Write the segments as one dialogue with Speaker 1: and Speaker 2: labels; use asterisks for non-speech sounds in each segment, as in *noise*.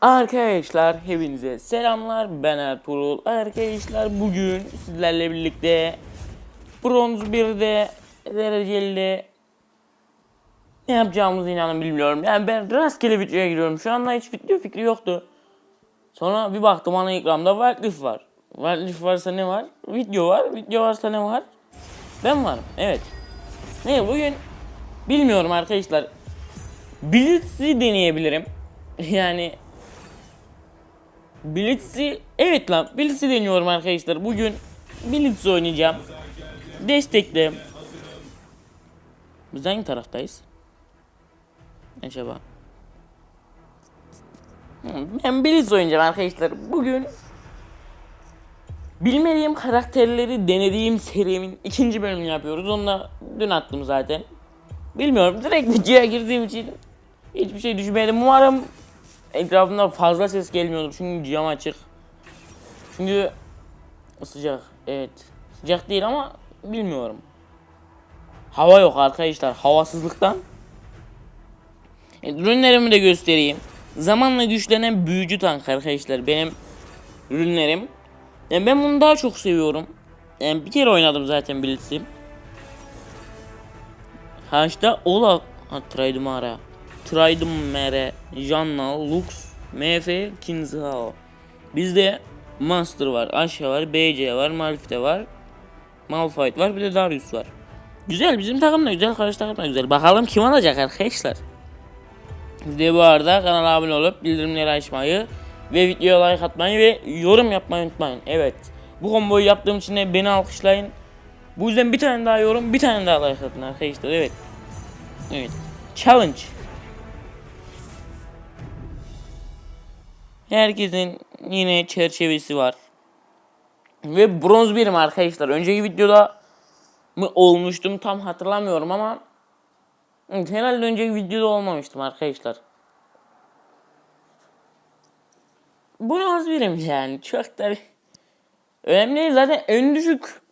Speaker 1: Arkadaşlar hepinize selamlar. Ben Ertuğrul. Arkadaşlar bugün sizlerle birlikte Bronz 1'de dereceli ne yapacağımızı inanın bilmiyorum. Yani ben rastgele videoya giriyorum. Şu anda hiç video fikri yoktu. Sonra bir baktım ana ekranımda Wildlife var. Wildlife varsa ne var? Video var. Video varsa ne var? Ben varım. Evet. Ne bugün bilmiyorum arkadaşlar. Blitz'i deneyebilirim. *laughs* Yani Blitz'i evet lan Blitz'i deniyorum arkadaşlar. Bugün Blitz oynayacağım. Destekle. Biz hangi taraftayız? Acaba? Hı, Ben Blitz oynayacağım arkadaşlar. Bugün bilmediğim karakterleri denediğim serimin ikinci bölümünü yapıyoruz. Onu da dün attım zaten. Bilmiyorum direkt videoya girdiğim için hiçbir şey düşünmedim. Umarım etrafımda fazla ses gelmiyordur çünkü cam açık. Çünkü sıcak. Evet. Sıcak değil ama bilmiyorum. Hava yok arkadaşlar. Havasızlıktan. Evet, ürünlerimi de göstereyim. Zamanla güçlenen büyücü tank arkadaşlar. Benim ürünlerim. Yani ben bunu daha çok seviyorum. Yani bir kere oynadım zaten Blitz'i. Haşta Olaf. Ha Traidmara. Traidmere. Janna. Lux. MF. Kinzhao. Bizde Master var. Ashe var. BC var. Malphite var. Malphite var. Bir de Darius var. Güzel. Bizim takım da güzel. Karşı takım da güzel. Bakalım kim alacak arkadaşlar. Siz bu arada kanala abone olup bildirimleri açmayı ve videoya like atmayı ve yorum yapmayı unutmayın. Evet. Bu komboyu yaptığım için de beni alkışlayın. Bu yüzden bir tane daha yorum, bir tane daha like atın arkadaşlar. Evet. Evet. Challenge. Herkesin yine çerçevesi var. Ve bronz birim arkadaşlar. Önceki videoda mı olmuştum tam hatırlamıyorum ama herhalde önceki videoda olmamıştım arkadaşlar. Bronz birim yani çok da önemli değil zaten en düşük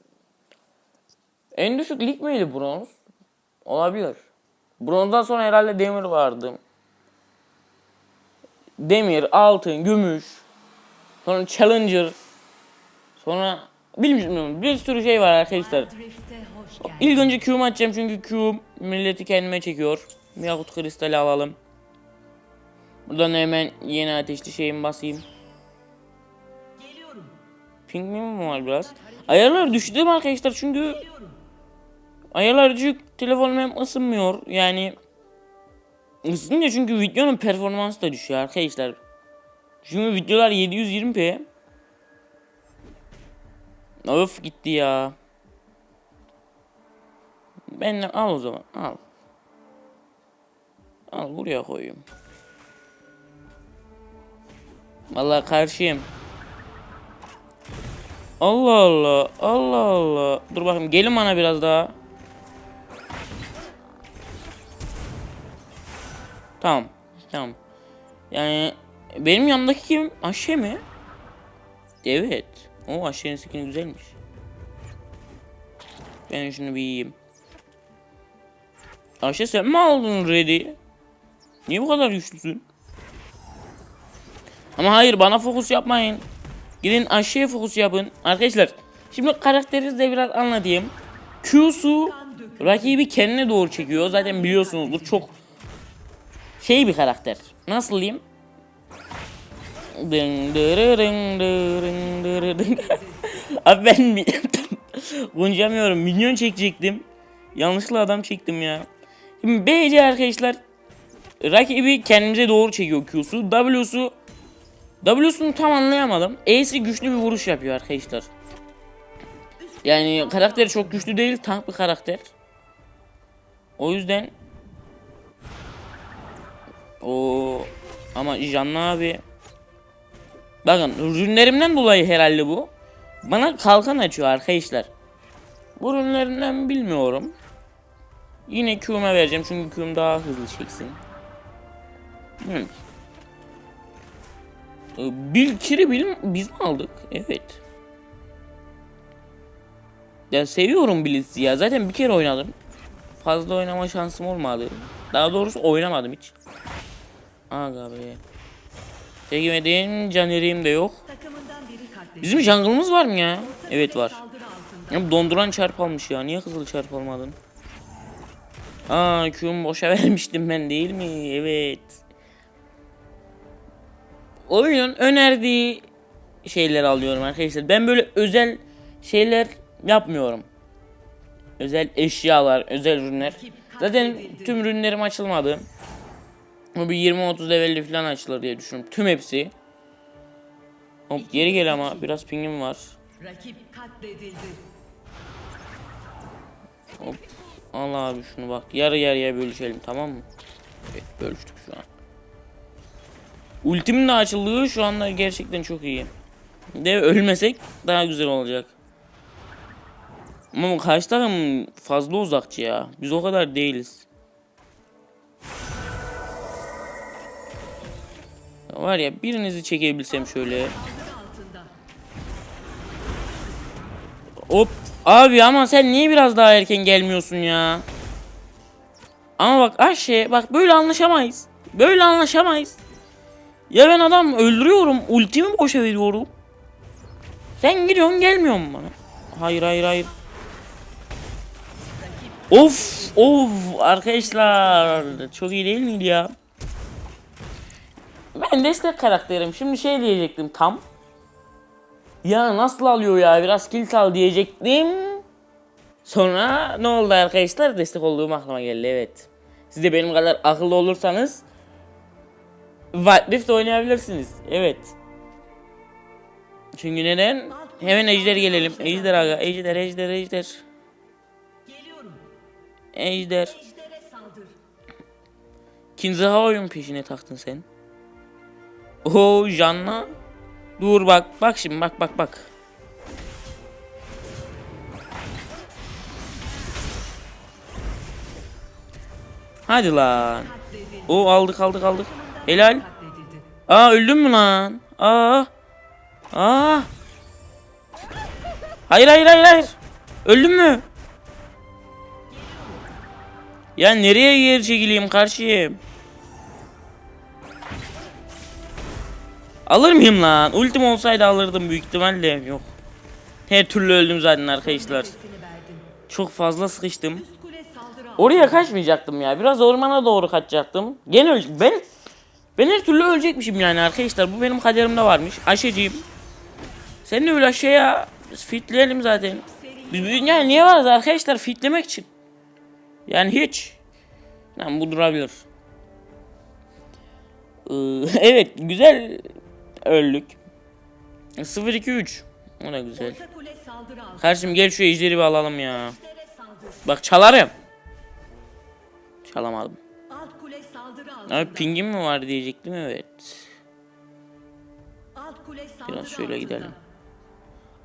Speaker 1: en düşük lig miydi bronz? Olabilir. Bronzdan sonra herhalde demir vardı. Demir, altın, gümüş. Sonra challenger. Sonra bilmiyorum bir sürü şey var arkadaşlar. İlk önce Q'mu açacağım çünkü Q milleti kendime çekiyor. Yakut kristali alalım. Buradan hemen yeni ateşli şeyimi basayım. Ping mi var biraz? Ayarlar düştü arkadaşlar çünkü ayarlar düşük telefonum hem ısınmıyor yani ısınınca çünkü videonun performansı da düşüyor arkadaşlar. Çünkü videolar 720p. Of gitti ya. Ben de al o zaman al. Al buraya koyayım. Vallahi karşıyım. Allah Allah. Allah Allah. Dur bakayım gelin bana biraz daha. Tamam. Tamam. Yani benim yanımdaki kim? Ayşe mi? Evet. O Ayşe'nin skin güzelmiş. Ben şunu bir yiyeyim. Ayşe sen mi aldın ready? Niye bu kadar güçlüsün? Ama hayır bana fokus yapmayın. Gidin aşağıya fokus yapın. Arkadaşlar şimdi karakteri de biraz anlatayım. Q'su rakibi kendine doğru çekiyor. Zaten biliyorsunuzdur çok şey bir karakter. Nasıl diyeyim? *laughs* Abi ben konuşamıyorum. *laughs* Minyon çekecektim. Yanlışlıkla adam çektim ya. Şimdi BC arkadaşlar rakibi kendimize doğru çekiyor Q'su. W'su W'sunu tam anlayamadım. E'si güçlü bir vuruş yapıyor arkadaşlar. Yani karakteri çok güçlü değil, tank bir karakter. O yüzden o ama Janna abi Bakın ürünlerimden dolayı herhalde bu. Bana kalkan açıyor arkadaşlar. Bu ürünlerinden bilmiyorum. Yine Q'ma vereceğim çünkü Q'm daha hızlı çeksin. Hmm. Bil kiri bilim biz mi aldık? Evet. Ya seviyorum Blitz'i ya. Zaten bir kere oynadım. Fazla oynama şansım olmadı. Daha doğrusu oynamadım hiç. Aga be. Çekemediğim caneriğim de yok. Bizim jungle'ımız var mı ya? Evet var. Ya donduran çarp almış ya. Niye kızıl çarp almadın? Aa Q'mu boşa *laughs* vermiştim ben değil mi? Evet. Oyunun önerdiği şeyler alıyorum arkadaşlar. Ben böyle özel şeyler yapmıyorum. Özel eşyalar, özel ürünler. Zaten tüm ürünlerim açılmadı. Bu bir 20-30 levelli falan açılır diye düşünüyorum. Tüm hepsi. Hop geri gel ama biraz pingim var.
Speaker 2: Rakip katledildi.
Speaker 1: Hop. Al abi şunu bak. Yarı yarıya bölüşelim tamam mı? Evet bölüştük şu an. Ultimin de açıldığı şu anda gerçekten çok iyi. De ölmesek daha güzel olacak. Ama karşı takım fazla uzakçı ya. Biz o kadar değiliz. Var ya birinizi çekebilsem şöyle. Hop. Abi ama sen niye biraz daha erken gelmiyorsun ya? Ama bak Ayşe bak böyle anlaşamayız. Böyle anlaşamayız. Ya ben adam öldürüyorum. Ultimi boşa veriyorum. Sen gidiyorsun gelmiyorsun bana. Hayır hayır hayır. Of of arkadaşlar çok iyi değil miydi ya? Ben destek karakterim. Şimdi şey diyecektim tam. Ya nasıl alıyor ya biraz kill al diyecektim. Sonra ne oldu arkadaşlar? Destek olduğum aklıma geldi evet. Siz de benim kadar akıllı olursanız Rift oynayabilirsiniz. Evet. Çünkü neden? Hemen ejder gelelim. Ejder aga. Ejder ejder ejder. Ejder. Kinzaha oyun peşine taktın sen. Oo Janna. Dur bak bak şimdi bak bak bak. Hadi lan. O aldık aldık aldık. Helal. Aa öldün mü lan? Aa. Aa. Hayır hayır hayır hayır. Öldün mü? Ya nereye geri çekileyim karşıyım? Alır mıyım lan? Ultim olsaydı alırdım büyük ihtimalle. Yok. Her türlü öldüm zaten arkadaşlar. Çok fazla sıkıştım. Oraya kaçmayacaktım ya. Biraz ormana doğru kaçacaktım. Gene öl ben ben her türlü ölecekmişim yani arkadaşlar. Bu benim kaderimde varmış. Ayşeciğim. Sen de öl aşağıya. Fitleyelim zaten. Biz yani niye varız arkadaşlar fitlemek için. Yani hiç. Lan bu durabilir. Ee, *laughs* evet güzel öldük. 0-2-3. O da güzel. Kardeşim gel şu ejderi bir alalım ya. Bak çalarım. Çalamadım. Abi pingim mi var diyecektim evet. Biraz şöyle gidelim.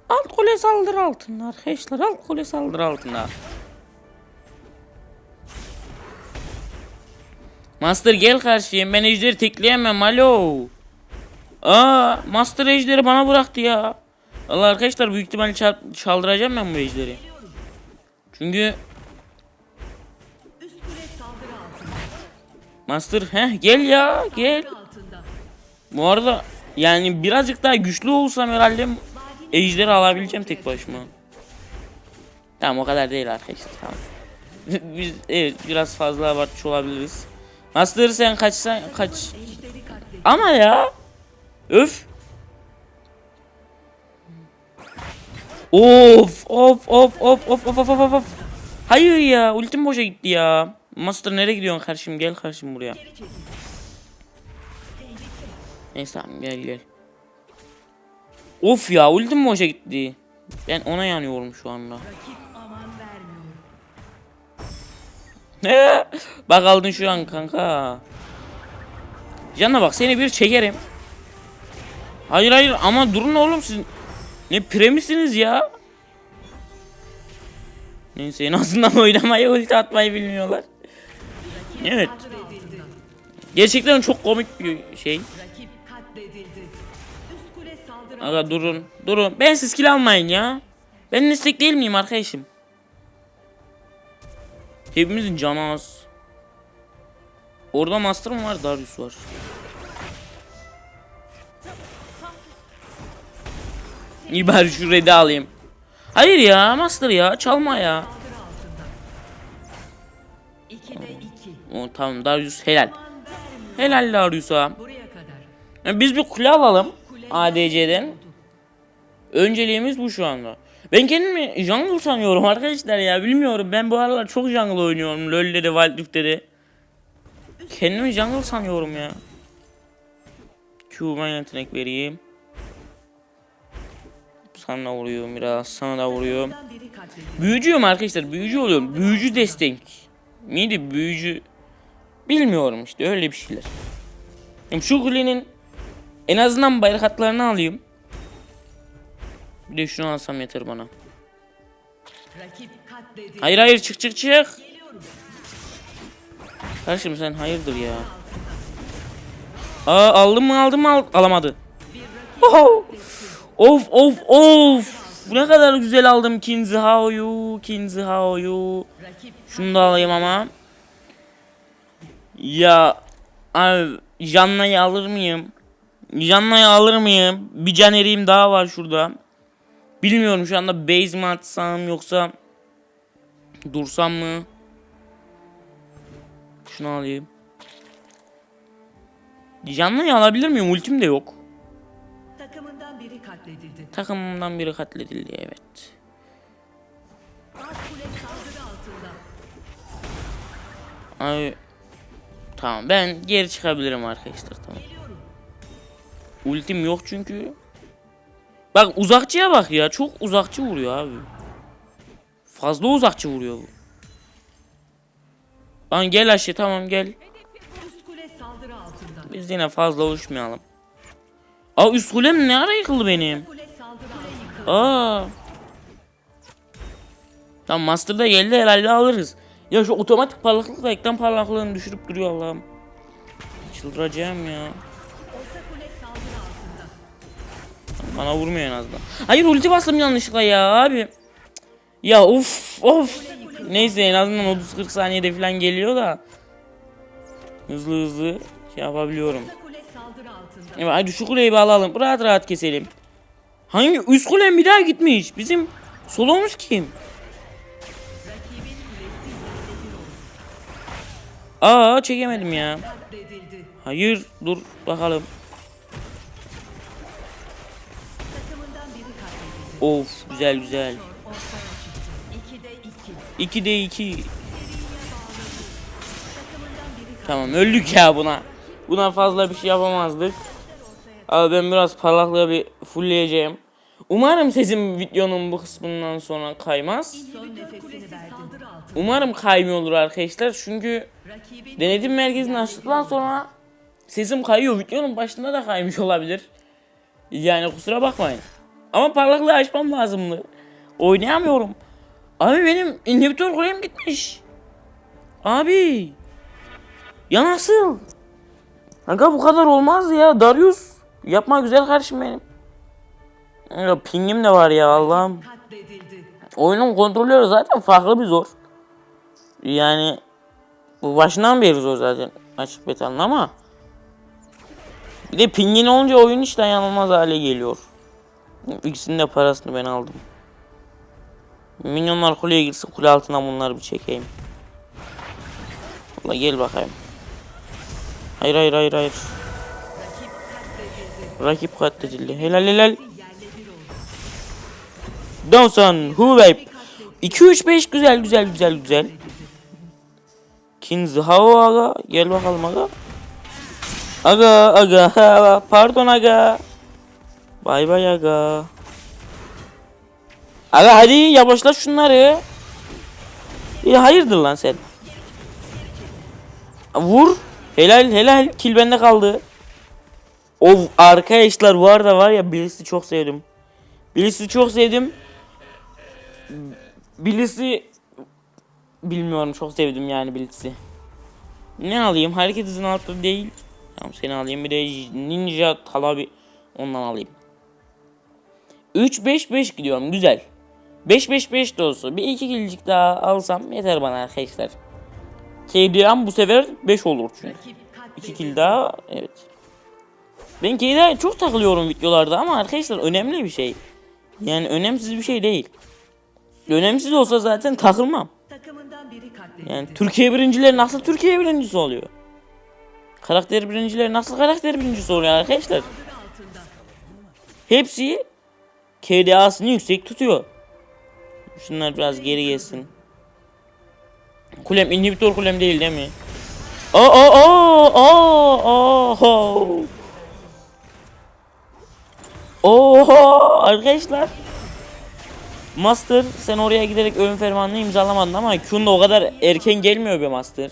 Speaker 1: Alt kule saldırı altında arkadaşlar. Alt kule saldırı altında. Master gel karşıya. Ben ejderi tekleyemem. Alo. Aa, Master ejderi bana bıraktı ya. Allah arkadaşlar büyük ihtimalle çal- çaldıracağım ben bu ejderi. Çünkü. Master heh gel ya gel. Bu arada yani birazcık daha güçlü olsam herhalde ejderi alabileceğim tek başıma. Tamam o kadar değil arkadaşlar tamam. *laughs* Biz evet biraz fazla abartmış olabiliriz. Master sen kaçsan kaç. Ama ya. Öf. Of of of of of of of of of. Hayır ya ultim boşa gitti ya. Master nereye gidiyorsun karşım gel karşım buraya. Neyse tamam gel gel. Of ya ultim boşa gitti. Ben ona yanıyorum şu anda. *laughs* Bak aldın şu an kanka. Canına bak seni bir çekerim. Hayır hayır ama durun oğlum siz ne premisiniz ya. Neyse en azından *laughs* oynamayı ulti atmayı bilmiyorlar. Evet. Gerçekten çok komik bir şey. Aga durun durun. Ben siz kill almayın ya. Ben destek değil miyim arkadaşım? Hepimizin canı az. Orada Master mı var? Darius var. İyi bari şu red'i alayım. Hayır ya Master ya çalma ya.
Speaker 2: Saldırı altında. 2'de 2.
Speaker 1: O, tamam Darius helal. Helal Darius'a. Yani biz bir kule alalım ADC'den. Önceliğimiz bu şu anda. Ben kendimi jungle sanıyorum arkadaşlar ya bilmiyorum. Ben bu aralar çok jungle oynuyorum. LoL'de de Wild Rift'te de. Kendimi jungle sanıyorum ya. Q'ma yetenek vereyim. Sana vuruyorum biraz. Sana da vuruyorum. Büyücüyüm arkadaşlar. Büyücü oluyorum. Büyücü destek. Miydi büyücü? Bilmiyorum işte öyle bir şeyler. Şu kulenin en azından bayrakatlarını alayım. Bir de şunu alsam yeter bana. Hayır hayır çık çık çık. Kardeşim sen hayırdır ya. Aa aldım mı aldım mı al alamadı. Oho. Of of of. Ne kadar güzel aldım Kinzi Hao'yu. Kinzi Hao'yu. Şunu da alayım ama. Ya abi Janna'yı alır mıyım? Janna'yı alır mıyım? Bir can eriğim daha var şurada. Bilmiyorum şu anda base mi atsam yoksa dursam mı? Şunu alayım. Janna'yı alabilir miyim? Ultim de yok. Takımımdan biri katledildi evet. Abi tamam ben geri çıkabilirim arkadaşlar tamam. Ultim yok çünkü. Bak uzakçıya bak ya. Çok uzakçı vuruyor abi. Fazla uzakçı vuruyor bu. Lan gel aşağı tamam gel. Biz yine fazla uçmayalım. Aa üst kulem ne ara yıkıldı benim? Aa. Tamam Master da geldi herhalde alırız. Ya şu otomatik parlaklık da ekran parlaklığını düşürüp duruyor Allah'ım. Çıldıracağım ya. Bana vurmuyor en azından. Hayır ulti bastım yanlışlıkla ya abi. Ya of of. Neyse en azından 30-40 saniyede falan geliyor da. Hızlı hızlı şey yapabiliyorum. Evet hadi şu kuleyi bir alalım. Rahat rahat keselim. Hangi üst kulem bir daha gitmiş. Bizim solomuz kim? Aa çekemedim ya. Hayır dur bakalım. Of güzel güzel.
Speaker 2: Ortaya çıktı. 2'de 2.
Speaker 1: 2'de 2.
Speaker 2: Takımından biri katledildi.
Speaker 1: Tamam öldük ya buna. Buna fazla bir şey yapamazdık. Abi ben biraz parlaklığı bir fullleyeceğim. Umarım sesim videonun bu kısmından sonra kaymaz. Umarım kaymıyor olur arkadaşlar çünkü denetim merkezini açtıktan sonra sesim kayıyor. Videonun başında da kaymış olabilir. Yani kusura bakmayın. Ama parlaklığı açmam lazımdı. Oynayamıyorum. Abi benim inhibitör kulem gitmiş. Abi. Ya nasıl? Kanka bu kadar olmaz ya. Darius. Yapma güzel kardeşim benim. Ya pingim de var ya Allah'ım. Oyunun kontrolörü zaten farklı bir zor. Yani bu başından beri zor zaten açık betanın ama bir de pingin olunca oyun hiç dayanılmaz hale geliyor. İkisinin de parasını ben aldım. Minyonlar kuleye girsin kule altına bunları bir çekeyim. Ulan gel bakayım. Hayır hayır hayır hayır.
Speaker 2: Rakip katledildi.
Speaker 1: Helal helal. Dawson, Huwei. 2 3 5 güzel güzel güzel güzel. Kinzi Hao aga gel bakalım aga. Aga aga *laughs* pardon aga. Bay bay aga. Aga hadi yavaşla şunları. Ya hayırdır lan sen? Vur. Helal helal kill bende kaldı. Of arkadaşlar bu arada var ya Blitz'i çok sevdim. Blitz'i çok sevdim. Blitz'i bilmiyorum çok sevdim yani Blitz'i. Ne alayım? Hareket hızın altı değil. Tamam seni alayım. Bir de Ninja Talabi ondan alayım. 3-5-5 gidiyorum. Güzel. 5-5-5 de olsa bir iki kilcik daha alsam yeter bana arkadaşlar. KDM bu sefer 5 olur çünkü.
Speaker 2: Rakip
Speaker 1: 2
Speaker 2: katledildi.
Speaker 1: kill daha evet. Ben KD'ye çok takılıyorum videolarda ama arkadaşlar önemli bir şey. Yani önemsiz bir şey değil. Önemsiz olsa zaten takılmam. Yani Türkiye birincileri nasıl Türkiye birincisi oluyor? Karakter birincileri nasıl karakter birincisi oluyor arkadaşlar? Hepsi KDA'sını yüksek tutuyor. Şunlar biraz geri gelsin. Kulem inhibitor kulem değil değil mi? Aa aa aa aa aa. Oha arkadaşlar. Master sen oraya giderek ölüm fermanını imzalamadın ama Q'un da o kadar erken gelmiyor be Master.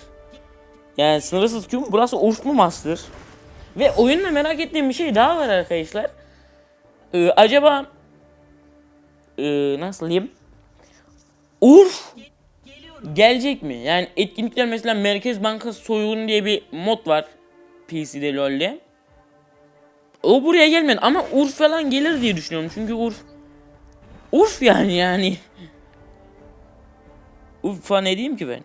Speaker 1: Yani sınırsız Q burası mu Master? Ve oyunda merak ettiğim bir şey daha var arkadaşlar. Ee, acaba ee, nasıl diyeyim? Urf gelecek mi? Yani etkinlikler mesela Merkez Bankası soygun diye bir mod var PC'de LoL'de. O buraya gelmedi ama Urf falan gelir diye düşünüyorum. Çünkü Urf Urf yani yani. Urfa ne diyeyim ki ben?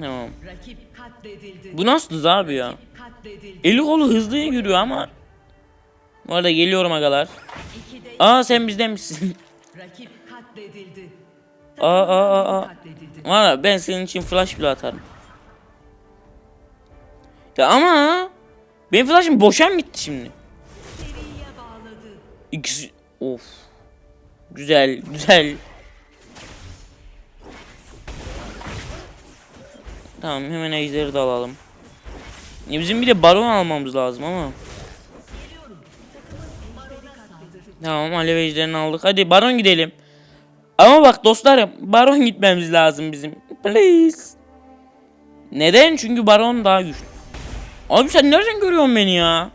Speaker 1: Tamam. Bu nasıl abi ya? Eli kolu hızlı yürüyor ama. Bu arada geliyorum agalar. Aa sen bizden misin? Aa aa aa. Valla ben senin için flash bile atarım. Ya ama benim flash'ım boşa mı gitti şimdi? İkisi of. Güzel, güzel. Tamam hemen ejderi de alalım. Ya bizim bir de baron almamız lazım ama. Tamam alev ejderini aldık. Hadi baron gidelim. Ama bak dostlarım baron gitmemiz lazım bizim. Please. Neden? Çünkü baron daha güçlü. Abi sen nereden görüyorsun beni ya?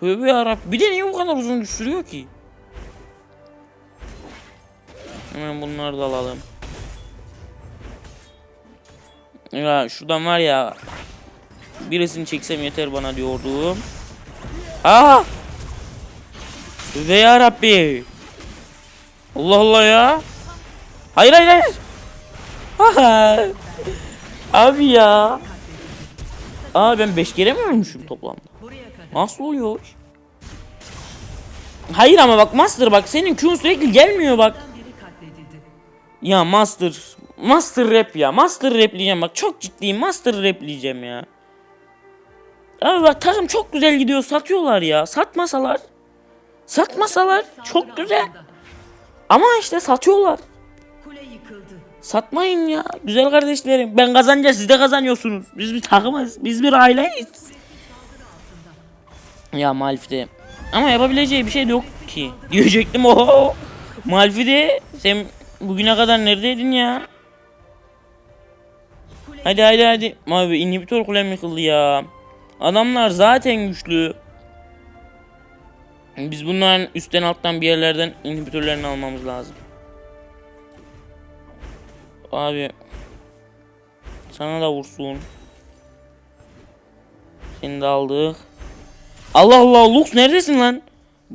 Speaker 1: Tövbe yarabbim. Bir de niye bu kadar uzun sürüyor ki? Hemen bunları da alalım. Ya şuradan var ya. Birisini çeksem yeter bana diyordum. Aa! Tövbe yarabbi. Allah Allah ya. Hayır hayır hayır. *laughs* Abi ya. Aa ben 5 kere mi ölmüşüm toplamda? Nasıl oluyor? Hayır ama bak Master bak senin Q'un sürekli gelmiyor bak. Ya Master. Master rap ya. Master rapleyeceğim bak. Çok ciddiyim. Master rapleyeceğim ya. Abi bak takım çok güzel gidiyor. Satıyorlar ya. Satmasalar. Satmasalar çok güzel. Ama işte satıyorlar. Satmayın ya. Güzel kardeşlerim. Ben kazanınca siz de kazanıyorsunuz. Biz bir takımız. Biz bir aileyiz. Ya Malfi'de. Ama yapabileceği bir şey yok ki. *laughs* Diyecektim oho. Malfi'de sen bugüne kadar neredeydin ya? Hadi hadi hadi. Abi inhibitor kulem yıkıldı ya. Adamlar zaten güçlü. Biz bunların üstten alttan bir yerlerden inhibitörlerini almamız lazım. Abi. Sana da vursun. Seni de aldık. Allah Allah Lux neredesin lan?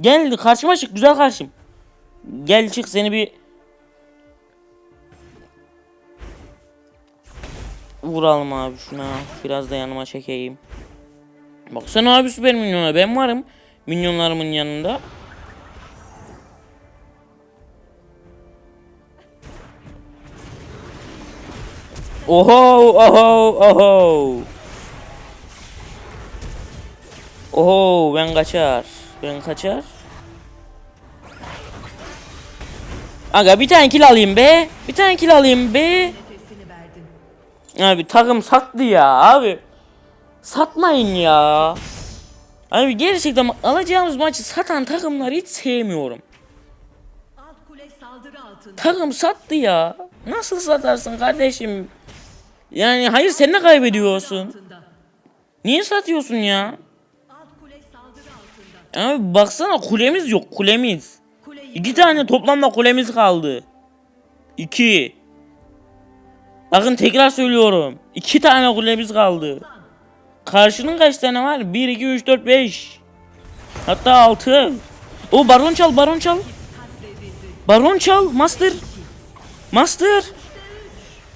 Speaker 1: Gel karşıma çık güzel karşım. Gel çık seni bir Vuralım abi şuna. Biraz da yanıma çekeyim. Baksana abi süper minyona ben varım. Minyonlarımın yanında. Oho oho oho. Oho ben kaçar. Ben kaçar. Aga bir tane kill alayım be. Bir tane kill alayım be. Abi takım sattı ya abi. Satmayın ya. Abi gerçekten alacağımız maçı satan takımları hiç sevmiyorum. Takım sattı ya. Nasıl satarsın kardeşim? Yani hayır sen de kaybediyorsun. Niye satıyorsun ya? Abi baksana kulemiz yok kulemiz. İki tane toplamda kulemiz kaldı. İki. Bakın tekrar söylüyorum. İki tane kulemiz kaldı. Karşının kaç tane var? 1, 2, 3, 4, 5. Hatta 6. O baron çal, baron çal. Baron çal, master. Master.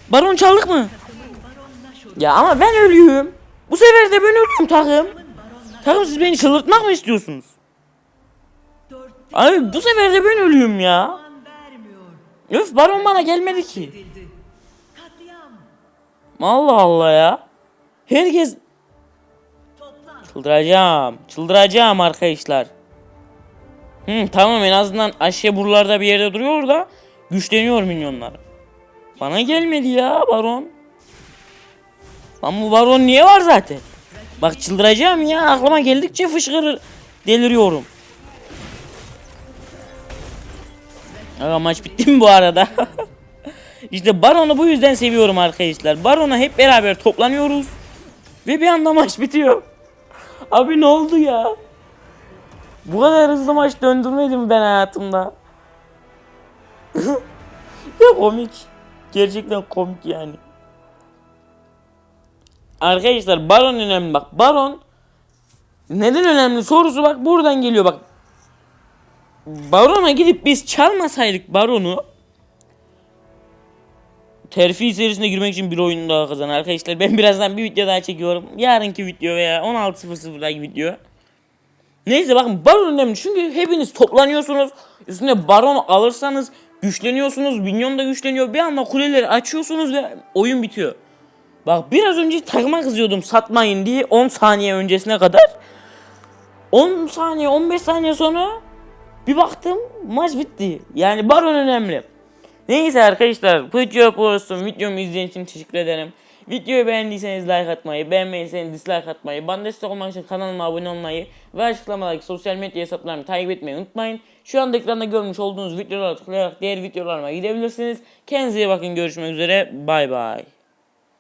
Speaker 1: Baron çaldık mı? Ya ama ben ölüyorum. Bu sefer de ben ölüyorum takım. Takım siz beni çıldırtmak mı istiyorsunuz? Abi bu sefer de ben ölüyorum ya. Öf baron bana gelmedi ki. Allah Allah ya. Herkes çıldıracağım. Çıldıracağım arkadaşlar. Hı, tamam en azından aşağı buralarda bir yerde duruyor da güçleniyor minyonlar. Bana gelmedi ya baron. Lan bu baron niye var zaten? Bak çıldıracağım ya aklıma geldikçe fışkırır. Deliriyorum. Aga maç bitti mi bu arada? *laughs* işte Baron'u bu yüzden seviyorum arkadaşlar. Baron'a hep beraber toplanıyoruz. Ve bir anda maç bitiyor. *laughs* Abi ne oldu ya? Bu kadar hızlı maç döndürmedim ben hayatımda. *laughs* ya komik. Gerçekten komik yani. Arkadaşlar Baron önemli bak. Baron neden önemli sorusu bak buradan geliyor bak. Baron'a gidip biz çalmasaydık Baron'u Terfi serisine girmek için bir oyun daha kazan arkadaşlar. Ben birazdan bir video daha çekiyorum. Yarınki video veya 16.00'daki video. Neyse bakın baron önemli çünkü hepiniz toplanıyorsunuz. Üstüne baron alırsanız güçleniyorsunuz. Minyon da güçleniyor. Bir anda kuleleri açıyorsunuz ve oyun bitiyor. Bak biraz önce takıma kızıyordum satmayın diye 10 saniye öncesine kadar. 10 saniye 15 saniye sonra bir baktım maç bitti. Yani baron önemli. Neyse arkadaşlar bu video olsun. Videomu izlediğiniz için teşekkür ederim. Videoyu beğendiyseniz like atmayı, beğenmediyseniz dislike atmayı, bana destek olmak için kanalıma abone olmayı ve açıklamadaki sosyal medya hesaplarımı takip etmeyi unutmayın. Şu anda ekranda görmüş olduğunuz videolara tıklayarak diğer videolarıma gidebilirsiniz. Kendinize iyi bakın görüşmek üzere bay bay.